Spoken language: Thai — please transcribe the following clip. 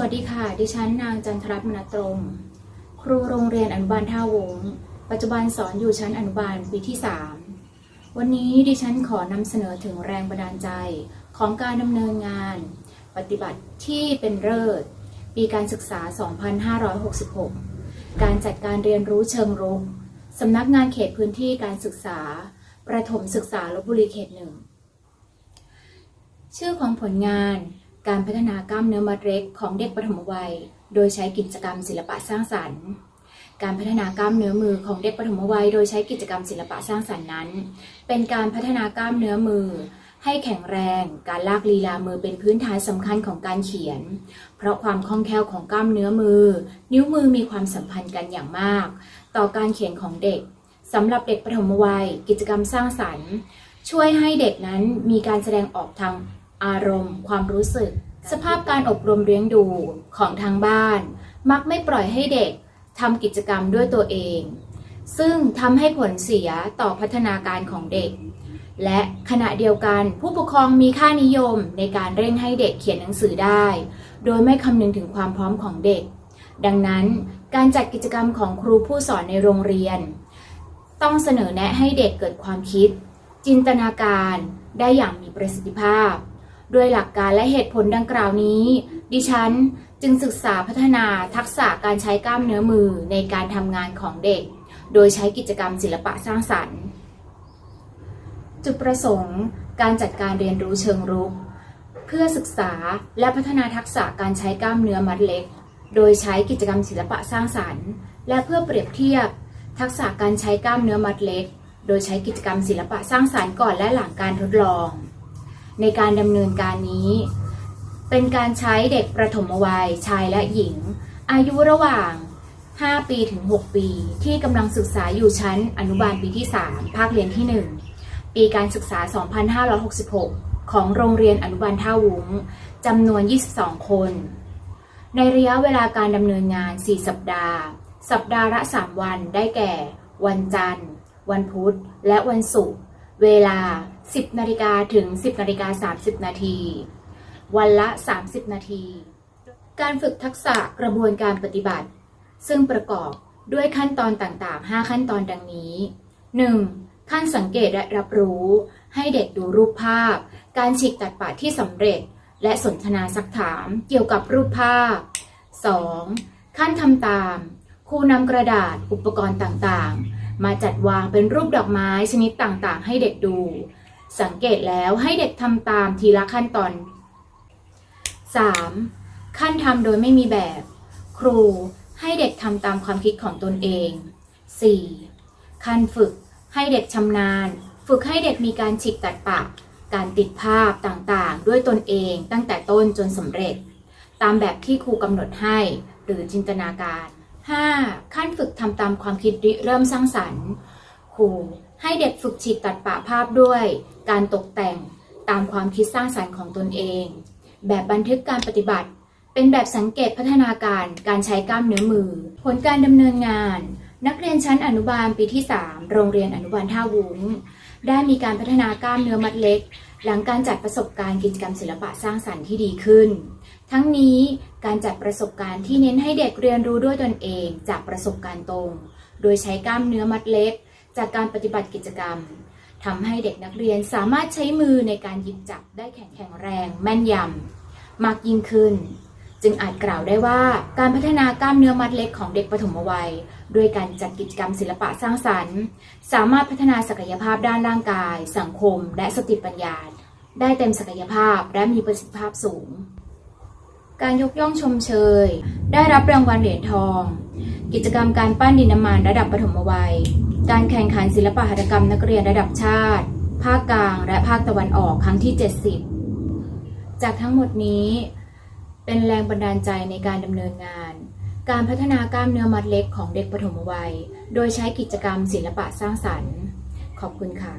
วัสดีค่ะ ดิฉันนางจันทรัตน์มนตรงครูโรงเรียนอนุบาลท่าวง ปัจจุบันสอนอยู่ชั้นอนุบาลปีที่ 3 วันนี้ดิฉันขอนำเสนอถึงแรงบันดาลใจของการดำเนินงาน ปฏิบัติที่เป็นเลิศปีการศึกษา 2566 การจัดการเรียนรู้เชิงรุกสำนักงานเขตพื้นที่การศึกษา ประถมศึกษาลบบุรีเขตหนึ่ง ชื่อของผลงาน การพัฒนากล้ามเนื้อมัดเล็กของเด็กปฐมวัย โดยใช้กิจกรรมศิลปะสร้างสรรค์การพัฒนากล้ามเนื้อมือของเด็กปฐมวัย โดยใช้กิจกรรมศิลปะสร้างสรรค์นั้น เป็นการพัฒนากล้ามเนื้อมือ ให้แข็งแรง การลากลีลามือเป็นพื้นฐานสำคัญของการเขียน เพราะความคล่องแคล่วของกล้ามเนื้อมือ นิ้วมือมีความสัมพันธ์กันอย่างมาก ต่อการเขียนของเด็กสำหรับเด็กปฐมวัย กิจกรรมสร้างสรรค์ ช่วยให้เด็กนั้นมีการแสดงออกทาง อารมณ์ ความรู้สึก สภาพการอบรมเลี้ยงดูของทางบ้าน มักไม่ปล่อยให้เด็กทำกิจกรรมด้วยตัวเอง ซึ่งทำให้ผลเสียต่อพัฒนาการของเด็ก และขณะเดียวกันผู้ปกครองมีค่านิยมในการเร่งให้เด็กเขียนหนังสือได้ โดยไม่คำนึงถึงความพร้อมของเด็ก ดังนั้นการจัดกิจกรรมของครูผู้สอนในโรงเรียน ต้องเสนอแนะให้เด็กเกิดความคิด จินตนาการได้อย่างมีประสิทธิภาพ ด้วยหลักการและเหตุผลดังกล่าวนี้ ดิฉันจึงศึกษาพัฒนาทักษะการใช้กล้ามเนื้อมือในการทำงานของเด็ก โดยใช้กิจกรรมศิลปะสร้างสรรค์ จุดประสงค์ การจัดการเรียนรู้เชิงรุก เพื่อศึกษาและพัฒนาทักษะการใช้กล้ามเนื้อมัดเล็ก โดยใช้กิจกรรมศิลปะสร้างสรรค์ และเพื่อเปรียบเทียบ ทักษะการใช้กล้ามเนื้อมัดเล็ก โดยใช้กิจกรรมศิลปะสร้างสรรค์ก่อนและหลังการทดลอง ในการดำเนินการนี้ เป็นการใช้เด็กประถมวัยชายและหญิง อายุระหว่าง 5 ปีถึง 6 ปี ที่กำลังศึกษาอยู่ชั้นอนุบาลปีที่ 3 ภาคเรียนที่ 1 ปีการศึกษา 2566 ของโรงเรียนอนุบาลท่าวุ้งจำนวน 22 คน ในระยะเวลาการดำเนินงาน 4 สัปดาห์ สัปดาห์ละ 3 วันได้แก่ วันจันทร์ วันพุธ และวันศุกร์ เวลา 10นาฬิกาถึง 10นาฬิกา30 นาที วันละ 30 นาที การฝึกทักษะกระบวนการปฏิบัติ ซึ่งประกอบด้วยขั้นตอนต่างๆ 5 ขั้นตอนดังนี้ 1. ขั้นสังเกตและรับรู้ ให้เด็กดูรูปภาพ การฉีกตัดปะที่สำเร็จ และสนทนาซักถามเกี่ยวกับรูปภาพ 2. ขั้นทำตาม ครูนำกระดาษอุปกรณ์ต่างๆ มาจัดวางเป็นรูปดอกไม้ชนิดต่างๆ ให้เด็กดู สังเกตแล้วให้เด็กทำตามทีละขั้นตอน 3. ขั้นทำโดยไม่มีแบบ ครูให้เด็กทำตามความคิดของตนเอง 4. ขั้นฝึกให้เด็กชำนาญ ฝึกให้เด็กมีการฉีกตัดปะ การติดภาพต่างๆ ด้วยตนเองตั้งแต่ต้นจนสำเร็จ ตามแบบที่ครูกำหนดให้หรือจินตนาการ 5. ขั้นฝึกทำตามความคิดริเริ่มสร้างสรรค์ครูให้เด็กฝึกฉีกตัดปะภาพด้วย การตกแต่งตามความคิดสร้างสรรค์ของตนเอง แบบบันทึกการปฏิบัติ เป็นแบบสังเกตพัฒนาการการใช้กล้ามเนื้อมือ ผลการดำเนินงาน นักเรียนชั้นอนุบาลปีที่ 3 โรงเรียนอนุบาลท่าวุ้งได้มีการพัฒนากล้ามเนื้อมัดเล็ก หลังการจัดประสบการณ์กิจกรรมศิลปะสร้างสรรค์ที่ดีขึ้น ทั้งนี้การจัดประสบการณ์ที่เน้นให้เด็กเรียนรู้ด้วยตนเองจากประสบการณ์ตรง โดยใช้กล้ามเนื้อมัดเล็ก จากการปฏิบัติกิจกรรมทำให้เด็กนักเรียนสามารถใช้มือในการหยิบจับได้แข็งแข็งแรง แม่นยำมากยิ่งขึ้น จึงอาจกล่าวได้ว่าการพัฒนากล้ามเนื้อมัดเล็กของเด็กปฐมวัยด้วยการจัดกิจกรรมศิลปะสร้างสรรค์ สามารถพัฒนาศักยภาพด้านร่างกาย สังคม และสติปัญญา ได้เต็มศักยภาพและมีประสิทธิภาพสูง การยกย่องชมเชย ได้รับรางวัลเหรียญทอง กิจกรรมการปั้นดินน้ำมันระดับปฐมวัย การแข่งขันศิลปหัตถกรรมนักเรียนระดับชาติ ภาคกลางและภาคตะวันออกครั้งที่ 70 จากทั้งหมดนี้ เป็นแรงบันดาลใจในการดำเนินงาน การพัฒนากล้ามเนื้อมัดเล็กของเด็กปฐมวัย โดยใช้กิจกรรมศิลปะสร้างสรรค์ ขอบคุณค่ะ